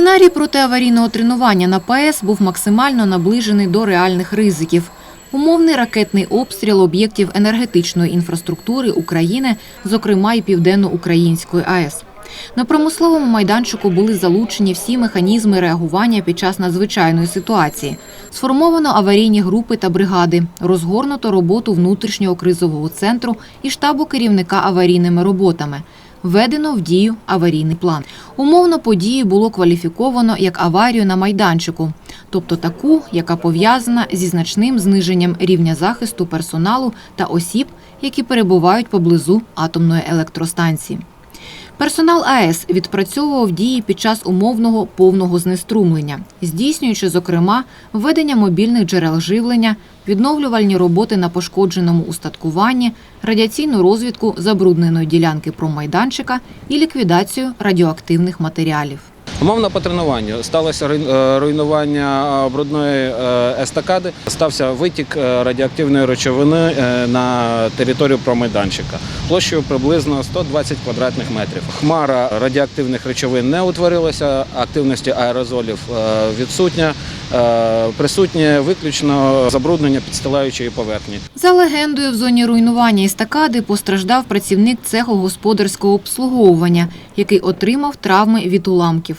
Сценарій протиаварійного тренування на ПАЕС був максимально наближений до реальних ризиків. Умовний ракетний обстріл об'єктів енергетичної інфраструктури України, зокрема і Південно-Української АЕС. На промисловому майданчику були залучені всі механізми реагування під час надзвичайної ситуації. Сформовано аварійні групи та бригади, розгорнуто роботу внутрішнього кризового центру і штабу керівника аварійними роботами. Введено в дію аварійний план. Умовно подію було кваліфіковано як аварію на майданчику, тобто таку, яка пов'язана зі значним зниженням рівня захисту персоналу та осіб, які перебувають поблизу атомної електростанції. Персонал АЕС відпрацьовував дії під час умовного повного знеструмлення, здійснюючи, зокрема, введення мобільних джерел живлення, відновлювальні роботи на пошкодженому устаткуванні, радіаційну розвідку забрудненої ділянки промайданчика і ліквідацію радіоактивних матеріалів. Умовно по тренуванню сталося е, руйнування е, брудної е, естакади, стався витік радіоактивної речовини на територію промайданчика площею приблизно 120 квадратних метрів. Хмара радіоактивних речовин не утворилася, активності аерозолів відсутня, присутнє виключно забруднення підстилаючої поверхні. За легендою, в зоні руйнування естакади постраждав працівник цеху господарського обслуговування, який отримав травми від уламків.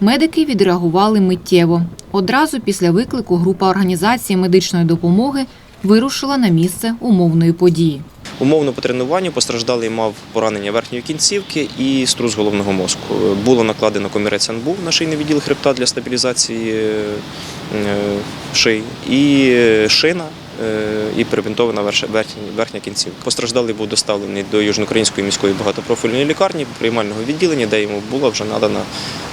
Медики відреагували миттєво. Одразу після виклику група організації медичної допомоги вирушила на місце умовної події. Умовно по тренуванню постраждалий мав поранення верхньої кінцівки і струс головного мозку. Було накладено комірець НБУ на шийний відділ хребта для стабілізації е, шиї і шина. Е, І перебінтована верхня, верхня кінцівка. Постраждалий був доставлений до Южноукраїнської міської багатопрофільної лікарні приймального відділення, де йому була вже надана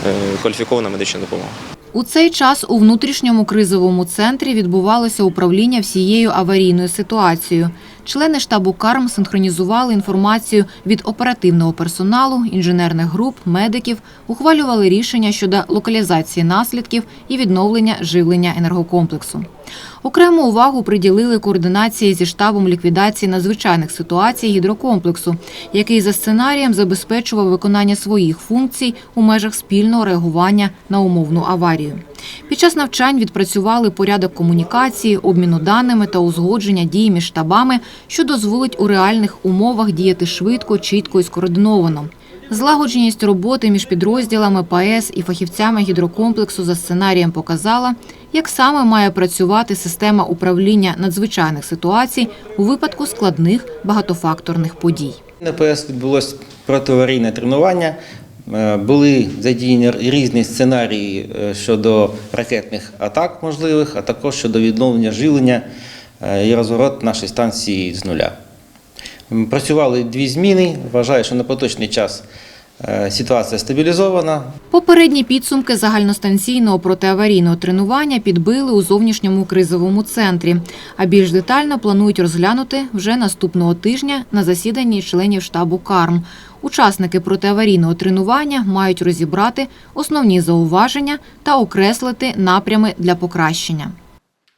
е, кваліфікована медична допомога. У цей час у внутрішньому кризовому центрі відбувалося управління всією аварійною ситуацією. Члени штабу КАРМ синхронізували інформацію від оперативного персоналу, інженерних груп, медиків, ухвалювали рішення щодо локалізації наслідків і відновлення живлення енергокомплексу. Окрему увагу приділили координації зі штабом ліквідації надзвичайних ситуацій гідрокомплексу, який за сценарієм забезпечував виконання своїх функцій у межах спільного реагування на умовну аварію. Під час навчань відпрацювали порядок комунікації, обміну даними та узгодження дій між штабами, що дозволить у реальних умовах діяти швидко, чітко і скоординовано. Злагодженість роботи між підрозділами ПАЕС і фахівцями гідрокомплексу за сценарієм показала, як саме має працювати система управління надзвичайних ситуацій у випадку складних багатофакторних подій. На ПС відбулось протиаварійне тренування. Е, Були задіяні різні сценарії е, щодо ракетних атак можливих, а також щодо відновлення живлення е, і розворот нашої станції з нуля. Працювали дві зміни. Вважаю, що на поточний час е, ситуація стабілізована. Попередні підсумки загальностанційного протиаварійного тренування підбили у зовнішньому кризовому центрі, а більш детально планують розглянути вже наступного тижня на засіданні членів штабу КАРМ. Учасники протиаварійного тренування мають розібрати основні зауваження та окреслити напрями для покращення.